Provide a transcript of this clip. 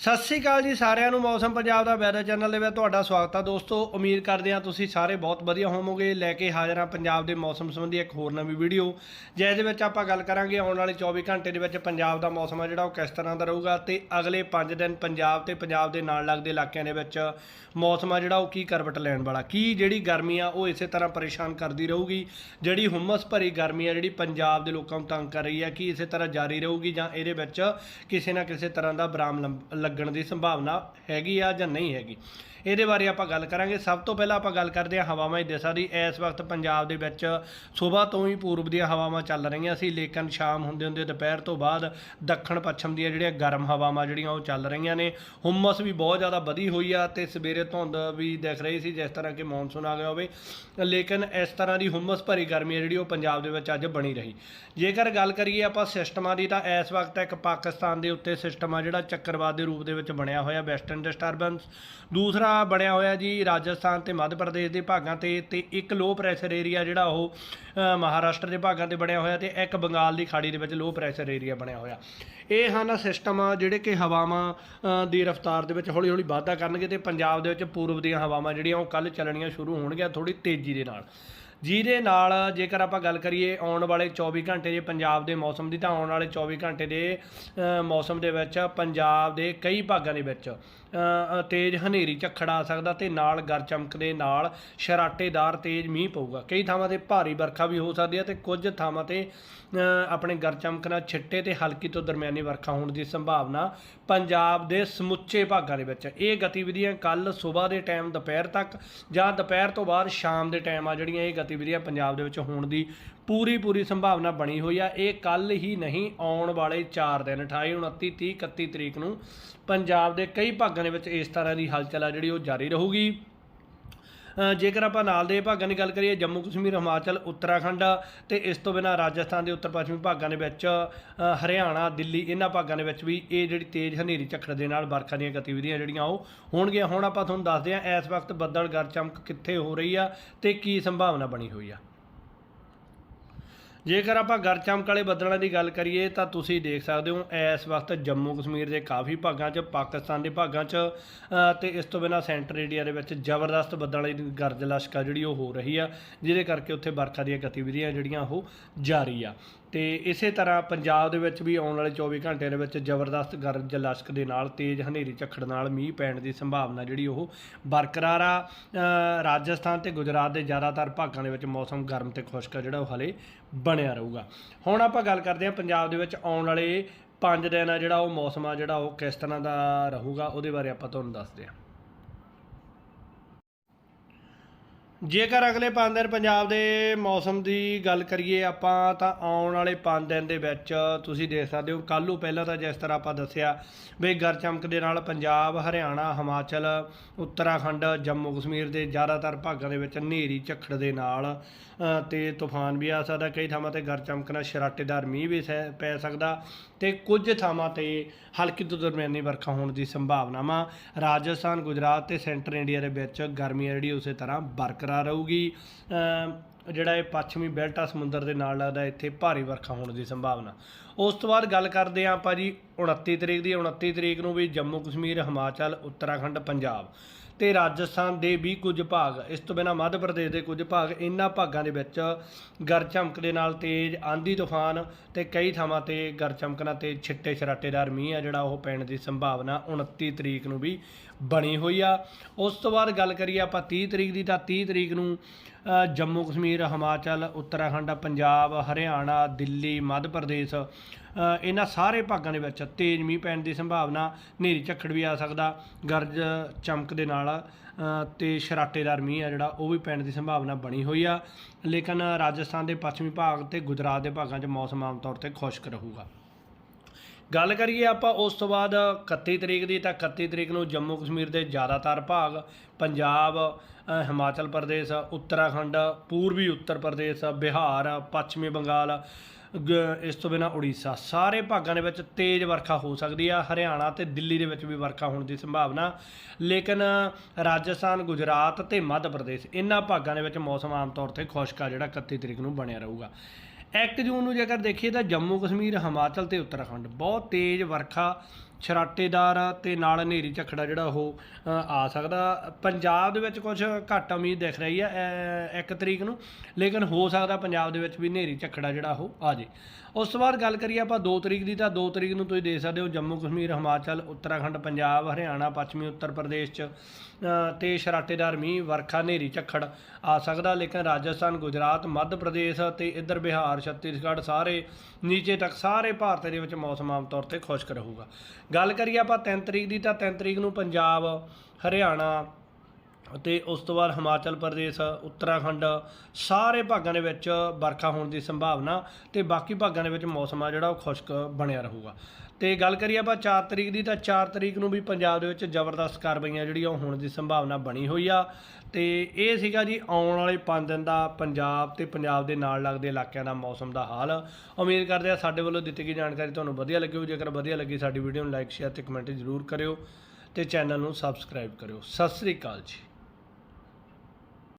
ਸਤਿ ਸ੍ਰੀ ਅਕਾਲ ਜੀ ਸਾਰਿਆਂ ਨੂੰ, ਮੌਸਮ ਪੰਜਾਬ ਦਾ ਵੈਦਰ ਚੈਨਲ ਦੇ ਵਿੱਚ ਤੁਹਾਡਾ ਸਵਾਗਤ ਆ। ਦੋਸਤੋ, ਉਮੀਦ ਕਰਦੇ ਹਾਂ ਤੁਸੀਂ ਸਾਰੇ ਬਹੁਤ ਵਧੀਆ ਹੋਵੋਗੇ। ਲੈ ਕੇ ਹਾਜ਼ਰ ਹਾਂ ਪੰਜਾਬ ਦੇ ਮੌਸਮ ਸੰਬੰਧੀ ਇੱਕ ਹੋਰ ਨਵੀਂ ਵੀਡੀਓ ਜਿਸ ਦੇ ਵਿੱਚ ਆਪਾਂ ਗੱਲ ਕਰਾਂਗੇ ਆਉਣ ਵਾਲੇ 24 ਘੰਟੇ ਦੇ ਵਿੱਚ ਪੰਜਾਬ ਦਾ ਮੌਸਮ ਆ ਜਿਹੜਾ ਉਹ ਕਿਸ ਤਰ੍ਹਾਂ ਦਾ ਰਹੂਗਾ ਤੇ ਅਗਲੇ 5 ਦਿਨ ਪੰਜਾਬ ਤੇ ਪੰਜਾਬ ਦੇ ਨਾਲ ਲੱਗਦੇ ਇਲਾਕਿਆਂ ਦੇ ਵਿੱਚ ਮੌਸਮ ਆ ਜਿਹੜਾ ਉਹ ਕੀ ਕਰਵਟ ਲੈਣ ਵਾਲਾ। ਕੀ ਜਿਹੜੀ ਗਰਮੀ ਆ ਉਹ ਇਸੇ ਤਰ੍ਹਾਂ ਪਰੇਸ਼ਾਨ ਕਰਦੀ ਰਹੂਗੀ? ਜਿਹੜੀ ਹੁਮਸ ਭਰੀ ਗਰਮੀ ਆ ਜਿਹੜੀ ਪੰਜਾਬ ਦੇ ਲੋਕਾਂ ਨੂੰ ਤੰਗ ਕਰ ਰਹੀ ਹੈ ਕੀ ਇਸੇ ਤਰ੍ਹਾਂ ਜਾਰੀ ਰਹੂਗੀ ਜਾਂ ਇਹਦੇ ਵਿੱਚ ਕਿਸੇ ਨਾ ਕਿਸੇ ਤਰ੍ਹਾਂ ਦਾ ਬਰਾਮ ਲੰਬ- ਲੱਗਣ ਦੀ ਸੰਭਾਵਨਾ ਹੈਗੀ ਆ ਜਾਂ ਨਹੀਂ ਹੈਗੀ। ਇਹਦੇ ਬਾਰੇ ਆਪਾਂ ਗੱਲ ਕਰਾਂਗੇ। ਸਭ ਤੋਂ ਪਹਿਲਾਂ ਆਪਾਂ ਗੱਲ ਕਰਦੇ ਹਾਂ ਹਵਾਵਾਂ ਦੀ ਦਿਸ਼ਾ ਦੀ। ਇਸ ਵਕਤ ਪੰਜਾਬ ਦੇ ਵਿੱਚ ਸਵੇਰ ਤੋਂ ਹੀ ਪੂਰਬ ਦੀਆਂ ਹਵਾਵਾਂ ਚੱਲ ਰਹੀਆਂ ਸੀ, ਲੇਕਿਨ ਸ਼ਾਮ ਹੁੰਦੇ ਹੁੰਦੇ ਦੁਪਹਿਰ ਤੋਂ ਬਾਅਦ ਦੱਖਣ ਪੱਛਮ ਦੀਆਂ ਜਿਹੜੀਆਂ ਗਰਮ ਹਵਾਵਾਂ ਜਿਹੜੀਆਂ ਉਹ ਚੱਲ ਰਹੀਆਂ ਨੇ। ਹੁਮਸ ਵੀ ਬਹੁਤ ਜ਼ਿਆਦਾ ਵਧੀ ਹੋਈ ਆ ਤੇ ਸਵੇਰੇ ਧੁੰਦ ਵੀ ਦਿਖ ਰਹੀ ਸੀ ਜਿਸ ਤਰ੍ਹਾਂ ਕਿ ਮੌਨਸੂਨ ਆ ਗਿਆ ਹੋਵੇ। ਲੇਕਿਨ ਇਸ ਤਰ੍ਹਾਂ ਦੀ ਹੁਮਸ ਭਰੀ ਗਰਮੀ ਹੈ ਜਿਹੜੀ ਉਹ ਪੰਜਾਬ ਦੇ ਵਿੱਚ ਅੱਜ ਬਣੀ ਰਹੀ। ਜੇਕਰ ਗੱਲ ਕਰੀਏ ਆਪਾਂ ਸਿਸਟਮਾਂ ਦੀ ਤਾਂ ਇਸ ਵਕਤ ਇੱਕ ਪਾਕਿਸਤਾਨ ਦੇ ਉੱਤੇ ਸਿਸਟਮ ਆ ਜਿਹੜਾ ਚੱਕਰਵਾਤ ਦੇ ਰੂਪ ਦੇ ਵਿੱਚ ਬਣਿਆ ਹੋਇਆ ਵੈਸਟਰਨ ਡਿਸਟਰਬੈਂਸ। ਦੂਸਰਾ ਬਣਿਆ ਹੋਇਆ ਜੀ ਰਾਜਸਥਾਨ ਤੇ ਮੱਧ ਪ੍ਰਦੇਸ਼ ਦੇ ਭਾਗਾਂ ਤੇ ਤੇ ਇੱਕ ਲੋ ਪ੍ਰੈਸ਼ਰ ਏਰੀਆ ਜਿਹੜਾ ਉਹ ਮਹਾਰਾਸ਼ਟਰ ਦੇ ਭਾਗਾਂ ਤੇ ਬਣਿਆ ਹੋਇਆ ਤੇ ਇੱਕ ਬੰਗਾਲ ਦੀ ਖਾੜੀ ਦੇ ਵਿੱਚ ਲੋ ਪ੍ਰੈਸ਼ਰ ਏਰੀਆ ਬਣਿਆ ਹੋਇਆ। ਇਹ ਹਨ ਸਿਸਟਮ ਜਿਹੜੇ ਕਿ ਹਵਾਵਾਂ ਦੀ ਰਫ਼ਤਾਰ ਦੇ ਵਿੱਚ ਹੌਲੀ ਹੌਲੀ ਵਾਧਾ ਕਰਨਗੇ ਤੇ ਪੰਜਾਬ ਦੇ ਵਿੱਚ ਪੂਰਬ ਦੀਆਂ ਹਵਾਵਾਂ ਜਿਹੜੀਆਂ ਉਹ ਕੱਲ ਚੱਲਣੀਆਂ ਸ਼ੁਰੂ ਹੋਣਗੀਆਂ ਥੋੜੀ ਤੇਜ਼ੀ ਦੇ ਨਾਲ। ਜਿਹਦੇ ਨਾਲ ਜੇਕਰ ਆਪਾਂ ਗੱਲ ਕਰੀਏ ਆਉਣ ਵਾਲੇ 24 ਘੰਟੇ ਦੇ ਪੰਜਾਬ ਦੇ ਮੌਸਮ ਦੀ, ਤਾਂ ਆਉਣ ਵਾਲੇ 24 ਘੰਟੇ ਦੇ ਮੌਸਮ ਦੇ ਵਿੱਚ ਪੰਜਾਬ ਦੇ ਕਈ ਭਾਗਾਂ ਦੇ ਵਿੱਚ ਤੇਜ਼ ਹਨੇਰੀ ਝੱਖੜ ਆ ਸਕਦਾ ਤੇ ਨਾਲ ਗਰ ਚਮਕ ਦੇ ਨਾਲ ਸ਼ਰਾਟੇਦਾਰ ਤੇਜ਼ ਮੀਂਹ ਪਊਗਾ। ਕਈ ਥਾਵਾਂ ਤੇ ਭਾਰੀ ਵਰਖਾ ਵੀ ਹੋ ਸਕਦੀ ਹੈ ਤੇ ਕੁਝ ਥਾਵਾਂ ਤੇ ਆਪਣੇ ਗਰ ਚਮਕ ਨਾਲ ਛਿੱਟੇ ਤੇ ਹਲਕੀ ਤੋਂ ਦਰਮਿਆਨੀ ਵਰਖਾ ਹੋਣ ਦੀ ਸੰਭਾਵਨਾ ਪੰਜਾਬ ਦੇ ਸਮੁੱਚੇ ਭਾਗਾਂ ਦੇ ਵਿੱਚ। ਇਹ ਗਤੀਵਿਧੀਆਂ ਕੱਲ ਸਵੇਰ ਦੇ ਟਾਈਮ ਦੁਪਹਿਰ ਤੱਕ ਜਾਂ ਦੁਪਹਿਰ ਤੋਂ ਬਾਅਦ ਸ਼ਾਮ ਦੇ ਟਾਈਮ ਆ ਜਿਹੜੀਆਂ ਇਹ ਗਤੀਵਿਧੀਆਂ ਪੰਜਾਬ ਦੇ ਵਿੱਚ ਹੋਣ ਦੀ ਪੂਰੀ ਪੂਰੀ ਸੰਭਾਵਨਾ ਬਣੀ ਹੋਈ ਆ। ਇਹ ਕੱਲ ਹੀ ਨਹੀਂ, ਆਉਣ ਵਾਲੇ 4 ਦਿਨ 28 29 30 31 ਤਰੀਕ ਨੂੰ ਪੰਜਾਬ ਦੇ ਕਈ ਭਾਗਾਂ ਦੇ ਵਿੱਚ ਇਸ ਤਰ੍ਹਾਂ ਦੀ ਹਲਚਲ ਆ ਜਿਹੜੀ ਉਹ ਜਾਰੀ ਰਹੂਗੀ। ਜੇਕਰ ਆਪਾਂ ਨਾਲ ਦੇ ਭਾਗਾਂ ਦੀ ਗੱਲ ਕਰੀਏ, ਜੰਮੂ ਕਸ਼ਮੀਰ, ਹਿਮਾਚਲ, ਉੱਤਰਾਖੰਡ ਤੇ ਇਸ ਤੋਂ ਬਿਨਾਂ ਰਾਜਸਥਾਨ ਦੇ ਉੱਤਰ ਪੱਛਮੀ ਭਾਗਾਂ ਦੇ ਵਿੱਚ ਹਰਿਆਣਾ, ਦਿੱਲੀ, ਇਹਨਾਂ ਭਾਗਾਂ ਦੇ ਵਿੱਚ ਵੀ ਇਹ ਜਿਹੜੀ ਤੇਜ਼ ਹਨੇਰੀ ਝੱਖੜ ਦੇ ਨਾਲ ਵਰਖਾ ਦੀਆਂ ਗਤੀਵਿਧੀਆਂ ਜਿਹੜੀਆਂ ਉਹ ਹੋਣਗੀਆਂ। ਹੁਣ ਆਪਾਂ ਤੁਹਾਨੂੰ ਦੱਸਦੇ ਹਾਂ, ਇਸ ਵਕਤ ਬੱਦਲ ਗਰ ਚਮਕ ਕਿੱਥੇ ਹੋ ਰਹੀ ਆ ਤੇ ਕੀ ਸੰਭਾਵਨਾ ਬਣੀ ਹੋਈ ਆ। ਜੇਕਰ ਆਪਾਂ ਗਰ ਚਮਕ ਵਾਲੇ ਬੱਦਲਾਂ ਦੀ ਗੱਲ ਕਰੀਏ ਤਾਂ ਤੁਸੀਂ ਦੇਖ ਸਕਦੇ ਹੋ ਇਸ ਵਕਤ ਜੰਮੂ ਕਸ਼ਮੀਰ ਦੇ ਕਾਫੀ ਭਾਗਾਂ 'ਚ ਪਾਕਿਸਤਾਨ ਦੇ ਭਾਗਾਂ 'ਚ ਅ, ਤੇ ਇਸ ਤੋਂ ਬਿਨਾਂ ਸੈਂਟਰ ਏਰੀਆ ਦੇ ਵਿੱਚ ਜ਼ਬਰਦਸਤ ਬੱਦਲਾਂ ਦੀ ਗਰਜ ਲਸ਼ਕਾ ਜਿਹੜੀ ਉਹ ਹੋ ਰਹੀ ਆ ਜਿਹਦੇ ਕਰਕੇ ਉੱਥੇ ਵਰਖਾ ਦੀਆਂ ਗਤੀਵਿਧੀਆਂ ਜਿਹੜੀਆਂ ਉਹ ਜਾਰੀ ਆ। ਤੇ ਇਸੇ ਤਰ੍ਹਾਂ ਪੰਜਾਬ ਦੇ ਵਿੱਚ ਵੀ ਆਉਣ ਵਾਲੇ 24 ਘੰਟਿਆਂ ਦੇ ਵਿੱਚ ਜ਼ਬਰਦਸਤ ਗਰਜ ਲਸ਼ਕ ਦੇ ਨਾਲ ਤੇਜ਼ ਹਨੇਰੀ ਝੱਖੜ ਨਾਲ ਮੀਂਹ ਪੈਣ ਦੀ ਸੰਭਾਵਨਾ ਜਿਹੜੀ ਉਹ ਬਰਕਰਾਰ ਆ। ਰਾਜਸਥਾਨ ਤੇ ਗੁਜਰਾਤ ਦੇ ਜ਼ਿਆਦਾਤਰ ਭਾਗਾਂ ਦੇ ਵਿੱਚ ਮੌਸਮ ਗਰਮ ਤੇ ਖੁਸ਼ਕ ਆ ਜਿਹੜਾ ਉਹ ਹਲੇ ਬਣਿਆ ਰਹੂਗਾ। ਹੁਣ ਆਪਾਂ ਗੱਲ ਕਰਦੇ ਹਾਂ ਪੰਜਾਬ ਦੇ ਵਿੱਚ ਆਉਣ ਵਾਲੇ 5 ਦਿਨ ਆ ਜਿਹੜਾ ਉਹ ਮੌਸਮ ਆ ਜਿਹੜਾ ਉਹ ਕਿਸ ਤਰ੍ਹਾਂ ਦਾ ਰਹੂਗਾ, ਉਹਦੇ ਬਾਰੇ ਆਪਾਂ ਤੁਹਾਨੂੰ ਦੱਸਦੇ ਹਾਂ। ਜੇਕਰ ਅਗਲੇ 5 ਦਿਨ ਪੰਜਾਬ ਦੇ ਮੌਸਮ ਦੀ ਗੱਲ ਕਰੀਏ ਆਪਾਂ ਤਾਂ ਆਉਣ ਵਾਲੇ 5 ਦਿਨ ਦੇ ਵਿੱਚ ਤੁਸੀਂ ਦੇਖ ਸਕਦੇ ਹੋ ਕੱਲ੍ਹ ਨੂੰ ਪਹਿਲਾਂ ਤਾਂ ਜਿਸ ਤਰ੍ਹਾਂ ਆਪਾਂ ਦੱਸਿਆ ਵੀ ਗਰ ਚਮਕ ਦੇ ਨਾਲ ਪੰਜਾਬ ਹਰਿਆਣਾ ਹਿਮਾਚਲ ਉੱਤਰਾਖੰਡ ਜੰਮੂ ਕਸ਼ਮੀਰ ਦੇ ਜ਼ਿਆਦਾਤਰ ਭਾਗਾਂ ਦੇ ਵਿੱਚ ਹਨੇਰੀ ਝੱਖੜ ਦੇ ਨਾਲ ਅ, ਤੇ ਤੂਫਾਨ ਵੀ ਆ ਸਕਦਾ ਕਈ ਥਾਵਾਂ ਤੇ ਗਰ ਚਮਕ ਨਾਲ ਸ਼ਰਾਟੇਦਾਰ ਮੀਂਹ ਵੀ ਸਹਿ- ਪੈ ਸਕਦਾ ਤੇ ਕੁਝ ਥਾਵਾਂ ਤੇ ਹਲਕੀ ਤੋਂ ਦਰਮਿਆਨੀ ਵਰਖਾ ਹੋਣ ਦੀ ਸੰਭਾਵਨਾਵਾਂ ਰਾਜਸਥਾਨ ਗੁਜਰਾਤ ਤੇ ਸੈਂਟਰ ਇੰਡੀਆ ਦੇ ਵਿੱਚ ਗਰਮੀ ਜਿਹੜੀ ਉਸੇ ਤਰ੍ਹਾਂ ਬਰਕਰਾਰ ਰਹੂਗੀ। ਜਿਹੜਾ ਇਹ ਪੱਛਮੀ ਬੈਲਟ ਆ, ਸਮੁੰਦਰ ਦੇ ਨਾਲ ਲੱਗਦਾ, ਇੱਥੇ ਭਾਰੀ ਵਰਖਾ ਹੋਣ ਦੀ ਸੰਭਾਵਨਾ। ਉਸ ਤੋਂ ਬਾਅਦ ਗੱਲ ਕਰਦੇ ਹਾਂ ਆਪਾਂ ਜੀ 29 ਤਰੀਕ ਦੀ। 29 ਤਰੀਕ ਨੂੰ ਵੀ ਜੰਮੂ ਕਸ਼ਮੀਰ ਹਿਮਾਚਲ, ਉੱਤਰਾਖੰਡ, ਪੰਜਾਬ। ਤੇ ਰਾਜਸਥਾਨ ਦੇ ਵੀ ਕੁਝ ਭਾਗ, ਇਸ ਤੋਂ ਬਿਨਾਂ ਮੱਧ ਪ੍ਰਦੇਸ਼ ਦੇ ਕੁਝ ਭਾਗ ਇਹਨਾਂ ਭਾਗਾਂ ਦੇ ਵਿੱਚ ਗਰ ਚਮਕ ਦੇ ਨਾਲ ਤੇਜ਼ ਆਂਧੀ ਤੂਫਾਨ ਤੇ ਕਈ ਥਾਵਾਂ ਤੇ ਗਰ ਚਮਕਣਾ ਤੇ ਛਿੱਟੇ ਛਰਾਟੇਦਾਰ ਮੀਂਹ ਆ ਜਿਹੜਾ ਉਹ ਪੈਣ ਦੀ ਸੰਭਾਵਨਾ 29 ਤਰੀਕ ਨੂੰ ਵੀ ਬਣੀ ਹੋਈ ਆ। ਉਸ ਤੋਂ ਬਾਅਦ ਗੱਲ ਕਰੀਏ ਆਪਾਂ 30 ਤਰੀਕ ਦੀ, ਤਾਂ 30 ਤਰੀਕ ਨੂੰ ਜੰਮੂ ਕਸ਼ਮੀਰ ਹਿਮਾਚਲ ਉੱਤਰਾਖੰਡ ਪੰਜਾਬ ਹਰਿਆਣਾ ਦਿੱਲੀ ਮੱਧ ਪ੍ਰਦੇਸ਼ ਇਹਨਾਂ ਸਾਰੇ ਭਾਗਾਂ ਦੇ ਵਿੱਚ ਤੇਜ਼ ਮੀਂਹ ਪੈਣ ਦੀ ਸੰਭਾਵਨਾ ਹਨੇਰੀ ਝੱਖੜ ਵੀ ਆ ਸਕਦਾ ਗਰਜ ਚਮਕ ਦੇ ਨਾਲ ਅ, ਤੇ ਸ਼ਰਾਟੇਦਾਰ ਮੀਂਹ ਆ ਜਿਹੜਾ ਉਹ ਵੀ ਪੈਣ ਦੀ ਸੰਭਾਵਨਾ ਬਣੀ ਹੋਈ ਆ। ਲੇਕਿਨ ਰਾਜਸਥਾਨ ਦੇ ਪੱਛਮੀ ਭਾਗ ਤੇ ਗੁਜਰਾਤ ਦੇ ਭਾਗਾਂ 'ਚ ਮੌਸਮ ਆਮ ਤੌਰ ਤੇ ਖੁਸ਼ਕ ਰਹੂਗਾ। ਗੱਲ ਕਰੀਏ ਆਪਾਂ ਉਸ ਤੋਂ ਬਾਅਦ 31 ਤਰੀਕ ਦੀ, ਤਾਂ 31 ਤਰੀਕ ਨੂੰ ਜੰਮੂ ਕਸ਼ਮੀਰ ਦੇ ਜ਼ਿਆਦਾਤਰ ਭਾਗ, ਪੰਜਾਬ ਹਿਮਾਚਲ ਪ੍ਰਦੇਸ਼, ਉੱਤਰਾਖੰਡ, ਪੂਰਬੀ ਉੱਤਰ ਪ੍ਰਦੇਸ਼, ਬਿਹਾਰ, ਪੱਛਮੀ ਬੰਗਾਲ, ਗ- ਇਸ ਤੋਂ ਬਿਨਾਂ ਉੜੀਸਾ। ਸਾਰੇ ਭਾਗਾਂ ਦੇ ਵਿੱਚ ਤੇਜ਼ ਵਰਖਾ ਹੋ ਸਕਦੀ ਆ। ਹਰਿਆਣਾ ਤੇ ਦਿੱਲੀ ਦੇ ਵਿੱਚ ਵੀ ਵਰਖਾ ਹੋਣ ਦੀ ਸੰਭਾਵਨਾ। ਲੇਕਿਨ ਰਾਜਸਥਾਨ, ਗੁਜਰਾਤ ਤੇ ਮੱਧ ਪ੍ਰਦੇਸ਼ ਇਹਨਾਂ ਭਾਗਾਂ ਦੇ ਵਿੱਚ ਮੌਸਮ ਆਮ ਤੌਰ ਤੇ ਖੁਸ਼ਕ ਆ ਜਿਹੜਾ 31 ਤਰੀਕ ਨੂੰ ਬਣਿਆ ਰਹੂਗਾ। 1 ਜੂਨ ਨੂੰ ਜੇਕਰ ਦੇਖੀਏ ਤਾਂ ਜੰਮੂ ਕਸ਼ਮੀਰ ਹਿਮਾਚਲ ਤੇ ਉੱਤਰਾਖੰਡ ਬਹੁਤ ਤੇਜ਼ ਵਰਖਾ ਛਰਾਟੇਦਾਰ ਤੇ ਨਾਲ ਹਨੇਰੀ ਝੱਖੜਾ ਜਿਹੜਾ ਉਹ ਆ ਸਕਦਾ। ਪੰਜਾਬ ਦੇ ਵਿੱਚ ਕੁਝ ਘੱਟ ਉਮੀਦ ਦਿਖ ਰਹੀ ਹੈ ਇੱਕ ਤਰੀਕ ਨੂੰ। ਲੇਕਿਨ ਹੋ ਸਕਦਾ ਪੰਜਾਬ ਦੇ ਵਿੱਚ ਵੀ ਹਨੇਰੀ ਝੱਖੜਾ ਜਿਹੜਾ ਉਹ ਆ ਜੇ। ਉਸ ਤੋਂ ਬਾਅਦ ਗੱਲ ਕਰੀਏ ਆਪਾਂ 2 ਤਰੀਕ ਦੀ ਤਾਂ 2 ਤਰੀਕ ਨੂੰ ਤੁਸੀਂ ਦੇਖ ਸਕਦੇ ਹੋ ਜੰਮੂ ਕਸ਼ਮੀਰ ਹਿਮਾਚਲ ਉੱਤਰਾਖੰਡ ਪੰਜਾਬ ਹਰਿਆਣਾ ਪੱਛਮੀ ਉੱਤਰ ਪ੍ਰਦੇਸ਼ ਚ ਅ, ਤੇ ਛਰਾਟੇਦਾਰ ਮੀਂਹ ਵਰਖਾ ਹਨੇਰੀ ਝੱਖੜ ਆ ਸਕਦਾ। ਲੇਕਿਨ ਰਾਜਸਥਾਨ ਗੁਜਰਾਤ ਮੱਧ ਪ੍ਰਦੇਸ਼ ਤੇ ਇੱਧਰ ਬਿਹਾਰ ਛੱਤੀਸਗੜ੍ਹ ਸਾਰੇ ਨੀਚੇ ਤੱਕ ਸਾਰੇ ਭਾਰਤ ਦੇ ਵਿੱਚ ਮੌਸਮ ਆਮ ਤੌਰ ਤੇ ਖੁਸ਼ਕ ਰਹੂਗਾ। ਗੱਲ ਕਰੀਏ ਆਪਾਂ 3 ਤਰੀਕ ਦੀ ਤਾਂ 3 ਤਰੀਕ ਨੂੰ ਪੰਜਾਬ ਹਰਿਆਣਾ ਅਤੇ ਉਸ ਤੋਂ ਬਾਅਦ ਹਿਮਾਚਲ ਪ੍ਰਦੇਸ਼, ਉੱਤਰਾਖੰਡ ਸਾਰੇ ਭਾਗਾਂ ਦੇ ਵਿੱਚ ਵਰਖਾ ਹੋਣ ਦੀ ਸੰਭਾਵਨਾ ਤੇ ਬਾਕੀ ਭਾਗਾਂ ਦੇ ਵਿੱਚ ਮੌਸਮ ਆ ਜਿਹੜਾ ਉਹ ਖੁਸ਼ਕ ਬਣਿਆ ਰਹੂਗਾ। ਤੇ ਗੱਲ ਕਰੀਏ ਆਪਾਂ 4 ਤਰੀਕ ਦੀ ਤਾਂ 4 ਤਰੀਕ ਨੂੰ ਵੀ ਪੰਜਾਬ ਦੇ ਵਿੱਚ ਜ਼ਬਰਦਸਤ ਕਾਰਵਾਈਆਂ ਜਿਹੜੀਆਂ ਉਹ ਹੋਣ ਦੀ ਸੰਭਾਵਨਾ ਬਣੀ ਹੋਈ ਆ। ਤੇ ਇਹ ਸੀਗਾ ਜੀ ਆਉਣ ਵਾਲੇ 5 ਦਿਨ ਦਾ ਪੰਜਾਬ ਤੇ ਪੰਜਾਬ ਦੇ ਨਾਲ ਲੱਗਦੇ ਇਲਾਕਿਆਂ ਦਾ ਮੌਸਮ ਦਾ ਹਾਲ। ਉਮੀਦ ਕਰਦੇ ਆ ਸਾਡੇ ਵੱਲੋਂ ਦਿੱਤੀ ਗਈ ਜਾਣਕਾਰੀ ਤੁਹਾਨੂੰ ਵਧੀਆ ਲੱਗੀ ਹੋ ਜੇਕਰ ਵਧੀਆ ਲੱਗੀ ਸਾਡੀ ਵੀਡੀਓ ਨੂੰ ਲਾਈਕ, ਸ਼ੇਅਰ ਤੇ ਕਮੈਂਟ ਜ਼ਰੂਰ ਕਰਿਓ ਤੇ ਚੈਨਲ ਨੂੰ ਸਬਸਕ੍ਰਾਈਬ ਕਰਿਓ। ਸਤਿ ਸ੍ਰੀ ਅਕਾਲ ਜੀ।